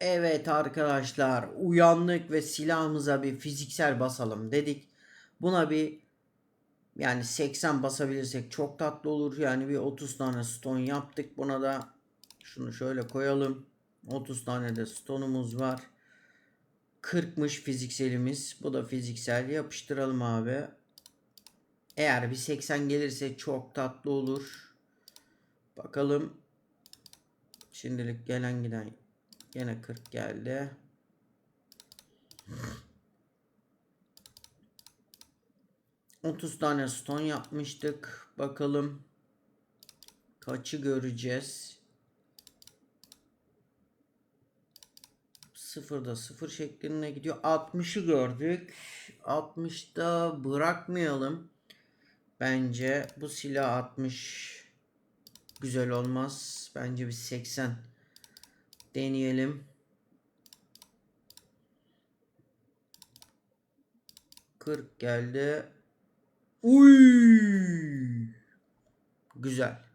Evet arkadaşlar uyandık ve silahımıza bir fiziksel basalım dedik. Buna bir yani 80 basabilirsek çok tatlı olur. Yani bir 30 tane stone yaptık. Buna da şunu şöyle koyalım. 30 tane de stone'umuz var. 40'mış fizikselimiz. Bu da fiziksel. Yapıştıralım abi. Eğer bir 80 gelirse çok tatlı olur. Bakalım. Şimdilik gelen giden Yine 40 geldi. Otuz tane stone yapmıştık. Bakalım kaçı göreceğiz. Sıfırda sıfır şeklinde gidiyor. 60'ı gördük. 60'da bırakmayalım. Bence bu silah 60 güzel olmaz. Bence bir 80 deneyelim. 40 geldi. Uy! Güzel.